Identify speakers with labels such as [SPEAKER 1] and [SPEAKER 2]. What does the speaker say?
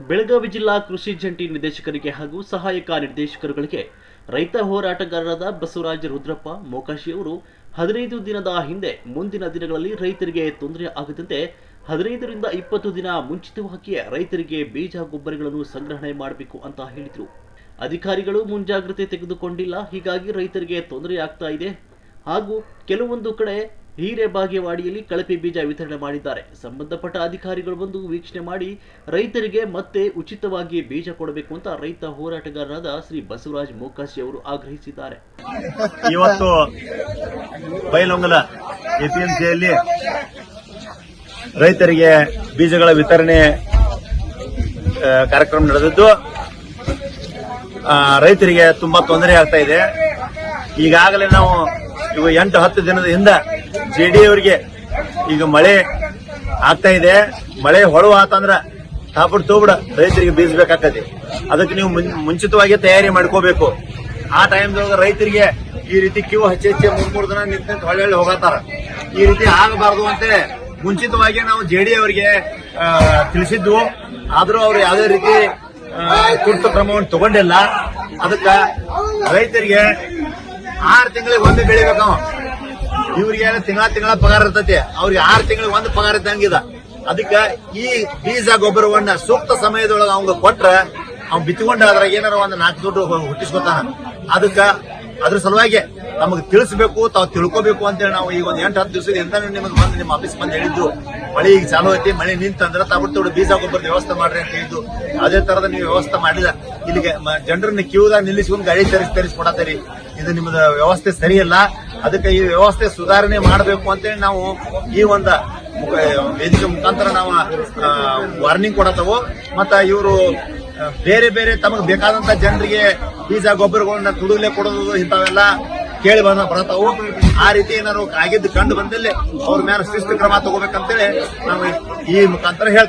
[SPEAKER 1] ಬೆಳಗಾವಿ ಜಿಲ್ಲಾ ಕೃಷಿ ಜಂಟಿ ನಿರ್ದೇಶಕರಿಗೆ ಹಾಗೂ ಸಹಾಯಕ ನಿರ್ದೇಶಕರುಗಳಿಗೆ ರೈತ ಹೋರಾಟಗಾರರಾದ ಬಸವರಾಜ ರುದ್ರಪ್ಪ, ಮೋಕಾಶಿ ಅವರು ಹದಿನೈದು ದಿನದ ಹಿಂದೆ ಮುಂದಿನ ದಿನಗಳಲ್ಲಿ ರೈತರಿಗೆ ತೊಂದರೆ ಆಗದಂತೆ ಹದಿನೈದರಿಂದ ಇಪ್ಪತ್ತು ದಿನ ಮುಂಚಿತವಾಗಿಯೇ ರೈತರಿಗೆ ಬೀಜ ಗೊಬ್ಬರಗಳನ್ನು ಸಂಗ್ರಹಣೆ ಮಾಡಬೇಕು ಅಂತ ಹೇಳಿದರು. ಅಧಿಕಾರಿಗಳು ಮುಂಜಾಗ್ರತೆ ತೆಗೆದುಕೊಂಡಿಲ್ಲ, ಹೀಗಾಗಿ ರೈತರಿಗೆ ತೊಂದರೆ ಆಗ್ತಾ ಇದೆ ಹಾಗೂ ಕೆಲವೊಂದು ಕಡೆ ಹಿರೇಬಾಗೇವಾಡಿಯಲ್ಲಿ ಕಳಪೆ ಬೀಜ ವಿತರಣೆ ಮಾಡಿದ್ದಾರೆ. ಸಂಬಂಧಪಟ್ಟ ಅಧಿಕಾರಿಗಳು ಬಂದು ವೀಕ್ಷಣೆ ಮಾಡಿ ರೈತರಿಗೆ ಮತ್ತೆ ಉಚಿತವಾಗಿ ಬೀಜ ಕೊಡಬೇಕು ಅಂತ ರೈತ ಹೋರಾಟಗಾರರಾದ ಶ್ರೀ ಬಸವರಾಜ್ ಮೋಕಾಶಿ ಅವರು ಆಗ್ರಹಿಸಿದ್ದಾರೆ.
[SPEAKER 2] ಇವತ್ತು ಬೈಲೊಂಗಲ ಎಪಿಎಂಸಿಯಲ್ಲಿ ರೈತರಿಗೆ ಬೀಜಗಳ ವಿತರಣೆ ಕಾರ್ಯಕ್ರಮ ನಡೆದಿದ್ದು ರೈತರಿಗೆ ತುಂಬಾ ತೊಂದರೆ ಆಗ್ತಾ ಇದೆ. ಈಗಾಗಲೇ ನಾವು ಇವು ಎಂಟು ಹತ್ತು ದಿನದ ಹಿಂದ ಜೆಡಿ ಅವರಿಗೆ ಈಗ ಮಳೆ ಆಗ್ತಾ ಇದೆ. ಮಳೆ ಹೊಳು ಆತಂದ್ರ ತಾಪಡ್ ತೋಬಿಡ ರೈತರಿಗೆ ಬೀಸಬೇಕಾಗತ್ತೆ ಅದಕ್ಕೆ ನೀವು ಮುಂಚಿತವಾಗಿ ತಯಾರಿ ಮಾಡ್ಕೋಬೇಕು. ಆ ಟೈಮ್ದೊಳಗ ರೈತರಿಗೆ ಈ ರೀತಿ ಕ್ಯೂ ಹಚ್ಚಿ ಹಚ್ಚಿ ಮೂರ್ ಮೂರ್ ದಿನ ನಿಂತ ಹೊಳ್ಳಿ ಹೋಗತ್ತಾರ ಈ ರೀತಿ ಆಗಬಾರದು ಅಂತ ಮುಂಚಿತವಾಗಿ ನಾವು ಜೆಡಿ ಅವರಿಗೆ ಆ, ತಿಳಿಸಿದ್ವು ಆದರೂ ಅವ್ರು ಯಾವುದೇ ರೀತಿ ತುರ್ತು ಕ್ರಮವನ್ನು ತಗೊಂಡಿಲ್ಲ. ಅದಕ್ಕ ರೈತರಿಗೆ ಆರು ತಿಂಗಳಿಗೆ ಒಂದು ಬೆಳಿಬೇಕು ಇವ್ರಿಗೆ ತಿಂಗಳ ತಿಂಗಳ ಪಗಾರ ಇರ್ತೈತಿ. ಅವ್ರಿಗೆ ಆರು ತಿಂಗಳಿಗೆ ಒಂದು ಪಗಾರ ಇದ್ದಂಗಿದ ಅದಕ್ಕ ಈ ಬೀಜ ಗೊಬ್ಬರವನ್ನ ಸೂಕ್ತ ಸಮಯದೊಳಗೆ ಅವಂಗ ಕೊಟ್ರ ಅವ್ ಬಿತ್ಕೊಂಡ ಅದ್ರಾಗ ಏನಾರ ಒಂದು ನಾಲ್ಕು ದುಡ್ಡು ಹುಟ್ಟಿಸ್ಕೊತಾನ. ಅದಕ್ಕ ಅದ್ರ ಸಲುವಾಗಿ ನಮಗೆ ತಿಳಿಸ್ಬೇಕು, ತಾವು ತಿಳ್ಕೊಬೇಕು ಅಂತೇಳಿ ನಾವು ಈಗ ಒಂದು ಎಂಟು ಹತ್ತು ದಿವಸದಿಂದ ನಿಮಗೆ ಬಂದು ನಿಮ್ಮ ಆಫೀಸ್ ಬಂದು ಹೇಳಿದ್ದು, ಮಳೆ ಈಗ ಚಾಲು ಐತಿ, ಮಳೆ ನಿಂತಂದ್ರೆ ತೋಡು ಬೀಜ ಗೊಬ್ಬರದ ವ್ಯವಸ್ಥೆ ಮಾಡ್ರಿ ಅಂತ ಹೇಳಿದ್ದು. ಅದೇ ತರದ ನೀವು ವ್ಯವಸ್ಥೆ ಮಾಡಿಲ್ಲ. ಇಲ್ಲಿಗೆ ಜನರನ್ನ ಕ್ಯೂದಾಗ ನಿಲ್ಲಿಸ್ಕೊಂಡು ಗಾಡಿ ತರಿಸಿ ತರಿಸ್ಕೊಡತ್ತೀರಿ. ಇದು ನಿಮ್ದು ವ್ಯವಸ್ಥೆ ಸರಿಯಲ್ಲ. ಅದಕ್ಕೆ ಈ ವ್ಯವಸ್ಥೆ ಸುಧಾರಣೆ ಮಾಡಬೇಕು ಅಂತೇಳಿ ನಾವು ಈ ಒಂದು ವೇದಿಕೆ ಮುಖಾಂತರ ನಾವು ವಾರ್ನಿಂಗ್ ಕೊಡತ್ತವು. ಮತ್ತು ಇವರು ಬೇರೆ ಬೇರೆ ತಮಗೆ ಬೇಕಾದಂತ ಜನರಿಗೆ ಬೀಜ, ಗೊಬ್ಬರಗಳನ್ನ ತುಡುಗಲೆ ಕೊಡೋದು, ಇಂಥವೆಲ್ಲ ಕೇಳಿ ಬಂದ ಬರತಾವು ಆ ರೀತಿ ಏನಾದ್ರು ಆಗಿದ್ದು ಕಂಡು ಬಂದಲ್ಲಿ ಅವ್ರ ಮೇಲೆ ಶಿಸ್ತು ಕ್ರಮ ತಗೋಬೇಕಂತೇಳಿ ನಾವು ಈ ಮುಖಾಂತರ ಹೇಳ್ತೀವಿ.